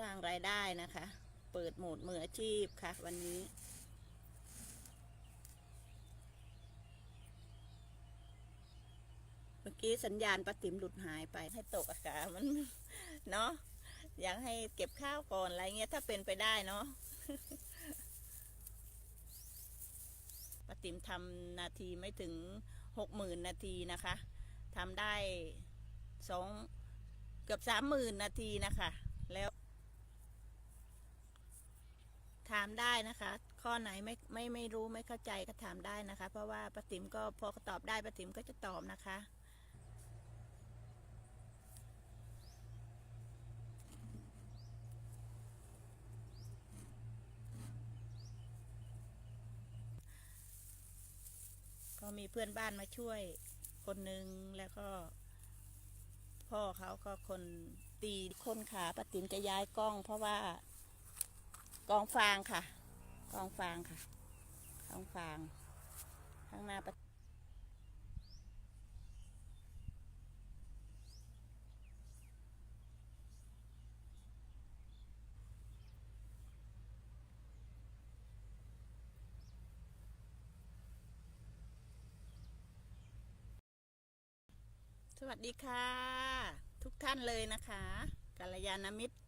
สร้างรายได้นะคะ เปิดโหมดมืออาชีพค่ะ วันนี้เมื่อกี้สัญญาณป้าติ๋มหลุดหายไปให้ตกอากาศมันเนาะอยากให้เก็บข้าวก่อนอะไรเงี้ยถ้าเป็นไปได้เนาะป้าติ๋มทำนาทีไม่ถึงหกหมื่นนาทีนะคะทำได้สองเกือบสามหมื่นนาทีนะคะ แล้วถาม ได้นะคะ ข้อไหนไม่ไม่ไม่รู้ไม่เข้าใจก็ถามได้นะคะ เพราะว่าป้าติ๋มก็พอตอบได้ป้าติ๋มก็จะตอบนะคะก็มีเพื่อนบ้านมาช่วยคนหนึ่งแล้วก็ พ่อเขาก็คนตีคนขาปะติ๋มจะย้ายกล้อง เพราะว่า กองฟางค่ะ กองฟางค่ะ กองฟาง ข้างหน้าปะสวัสดีค่ะ ทุกท่านเลยนะคะกัลยาณมิตร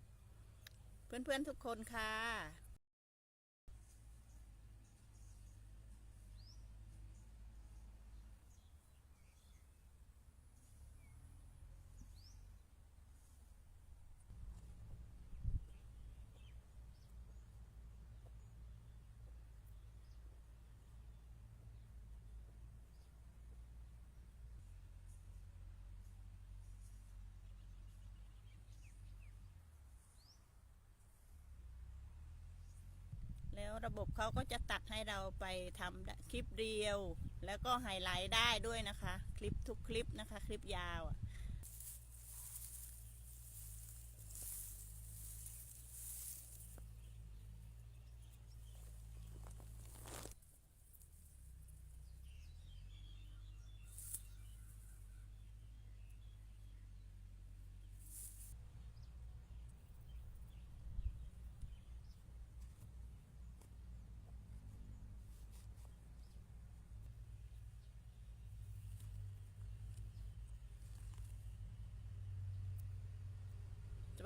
เพื่อนๆทุกคนค่ะ ระบบเขาก็จะตัดให้เราไปทำคลิปเรียว แล้วก็ไฮไลท์ได้ด้วยนะคะ คลิปทุกคลิปนะคะ คลิปยาว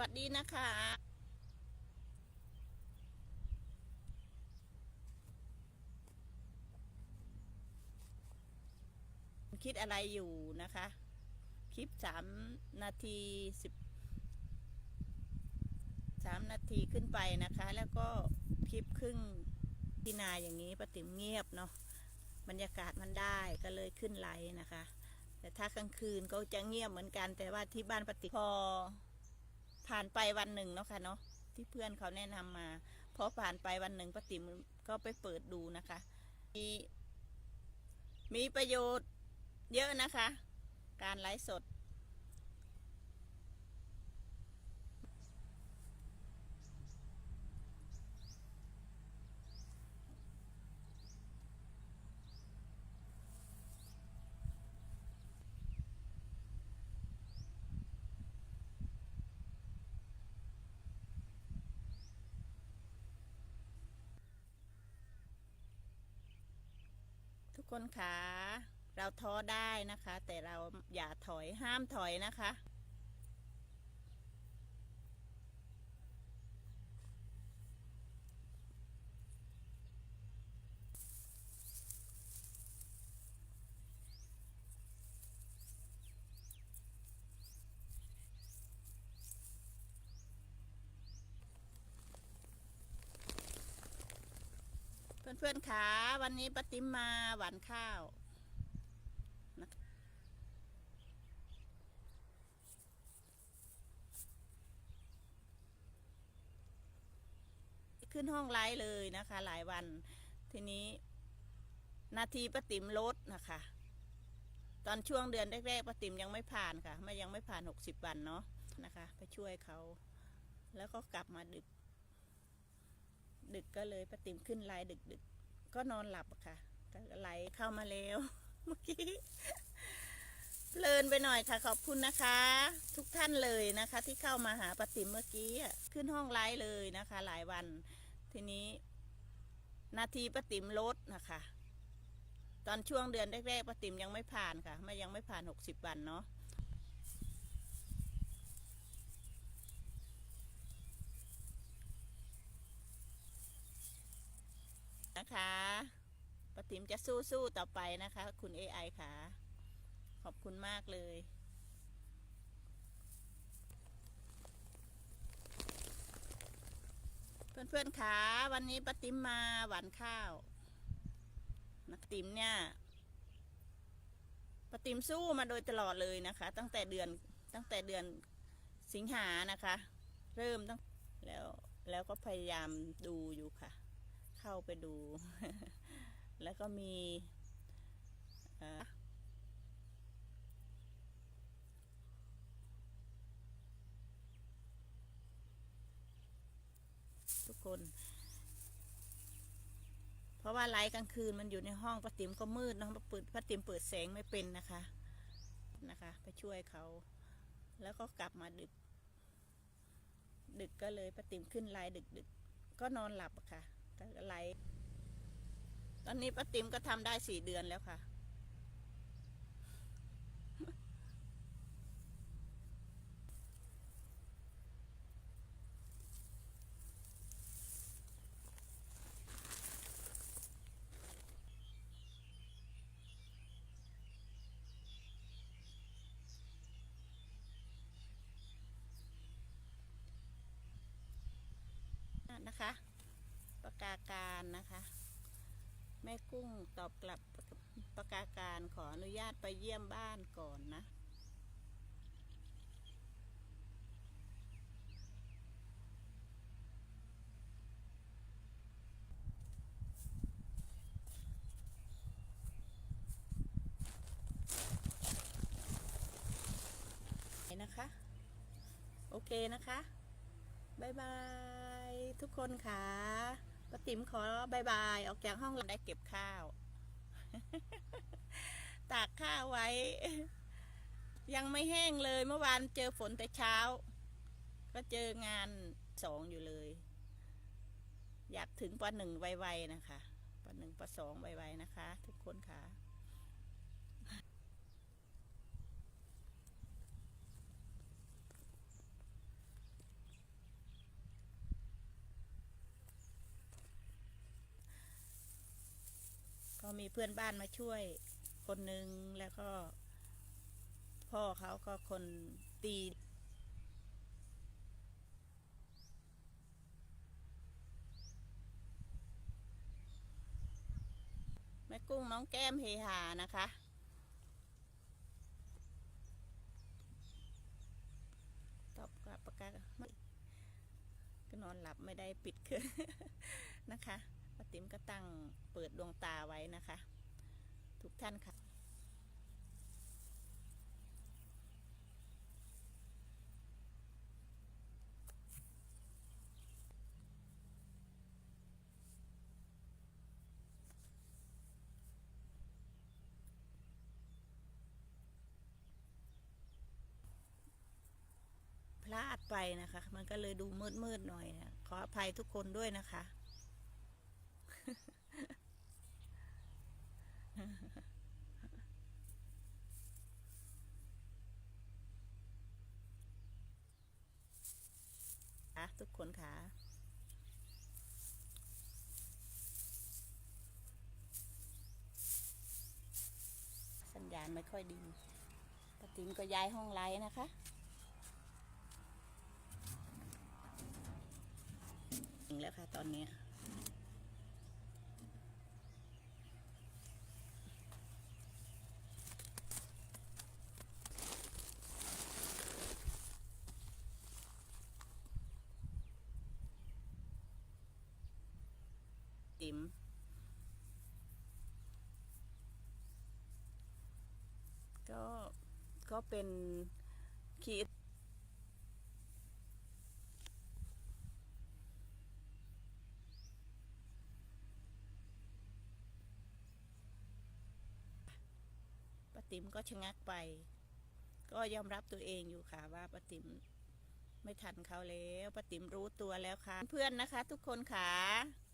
วัสดีนะคะคิดอะไรอยู่นะคะ คลิปสามนาทีสิบสามนาทีขึ้นไปนะคะ แล้วก็คลิปครึ่งที่นาอย่างนี้ปะติมเงียบเนาะบรรยากาศมันได้ก็เลยขึ้นไลน์นะคะ แต่ถ้ากลางคืนก็จะเงียบเหมือนกัน แต่ว่าที่บ้านปฏิพอ ผ่านไปวันหนึ่งเนาะค่ะเนาะที่เพื่อนเขาแนะนำมาพอผ่านไปวันหนึ่งปติมก็ไปเปิดดูนะคะ มีมีประโยชน์เยอะนะคะ การไลฟ์สด คนคะเราท้อได้นะคะ แต่เราอย่าถอยห้ามถอยนะคะ เพื่อนๆคะวันนี้ป้าติ๋มมาหวานข้าวนะคะขึ้นห้องไลฟ์เลยนะคะ หลายวัน ทีนี้ นาทีป้าติ๋มลดนะคะ ตอนช่วงเดือนแรกๆป้าติ๋มยังไม่ผ่านค่ะไม่ยังไม่ผ่านหกสิบวันเนาะนะคะ ไปช่วยเขา แล้วก็กลับมาดึก ดึกก็เลยป้าติ๋มขึ้นไลน์ดึกๆก็นอนหลับอะค่ะก็ไหลเข้ามาแล้ว เมื่อกี้เพลินไปหน่อยค่ะขอบคุณนะคะ ทุกท่านเลยนะคะ ที่เข้ามาหาปาติ๋มเมื่อกี้ขึ้นห้องไลฟ์เลยนะคะ หลายวัน ทีนี้ นาทีปาติ๋มลดนะคะ ตอนช่วงเดือนแรกๆปาติ๋มยังไม่ผ่านค่ะไม่ยังไม่ผ่านหกสิบวันเนาะ นะคะปติมจะสู้ๆต่อไปนะคะ คุณ AI ค่ะ ขอบคุณมากเลย เพื่อนๆค่ะวันนี้ปติมมาหวานข้าวนักติมเนี่ยปติมสู้มาโดยตลอดเลยนะคะ ตั้งแต่เดือนตั้งแต่เดือนสิงหานะคะ เริ่มตั้งแล้วแล้วก็พยายามดูอยู่ค่ะ เข้าไปดู แล้วก็มีทุกคน เพราะว่าไลฟ์กลางคืนมันอยู่ในห้องป้าติ๋มก็มืดเนาะป้าเปิดป้าติ๋มเปิดแสงไม่เป็นนะคะนะคะ ไปช่วยเขา แล้วก็กลับมาดึก ดึกก็เลยป้าติ๋มขึ้นไลฟ์ดึกดึกก็นอนหลับอะค่ะ ก็ไลตอนนี้ป้าติ๋มก็ทำได้สี่เดือนแล้วค่ะ นะคะ ประกาการนะคะ แม่กุ้งตอบกลับประกาการขออนุญาตไปเยี่ยมบ้านก่อนนะนะคะ โอเคนะคะบายบาย ทุกคนค่ะ ป้าติ๋มขอบายบายออกจากห้องได้เก็บข้าว ตากข้าวไว้ ยังไม่แห้งเลยเมื่อวานเจอฝนแต่เช้า ก็เจองานสองอยู่เลย อยากถึงปหนึ่งไวๆนะคะปหนึ่งปสองไวๆนะคะ ทุกคนค่ะ มีเพื่อนบ้านมาช่วยคนหนึ่งแล้วก็ พ่อเขาก็คนตีแม่กุ้งน้องแก้มเฮฮานะคะ ตอบกลับประกาศก็นอนหลับไม่ได้ปิดเครื่องนะคะ ป้าติ๋มก็ตั้งเปิดดวงตาไว้นะคะ ทุกท่านค่ะ พลาดไปนะคะ มันก็เลยดูมืดๆหน่อยนะขออภัยทุกคนด้วยนะคะ ค่ะทุกคนค่ะสัญญาณไม่ค่อยดีปติมก็ย้ายห้องไลน์นะคะถึงแล้วค่ะตอนนี้ยติ๋มก็ก็ เป็นคีดป้าติ๋มก็ชะงักไป ก็ยอมรับตัวเองอยู่ค่ะว่าป้าติ๋มไม่ทันเขาแล้วป้าติ๋มรู้ตัวแล้วค่ะ เพื่อนนะคะ ทุกคนค่ะ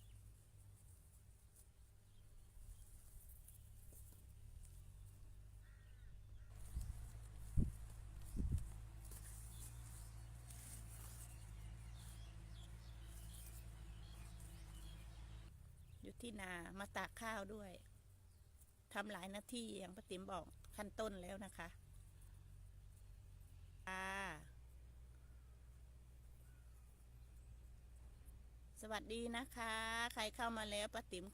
ที่นามาตากข้าวด้วยทำหลายหน้าที่อย่างป้าติ๋มบอกขั้นต้นแล้วนะคะค่ะสวัสดีนะคะ ใครเข้ามาแล้วป้าติ๋ม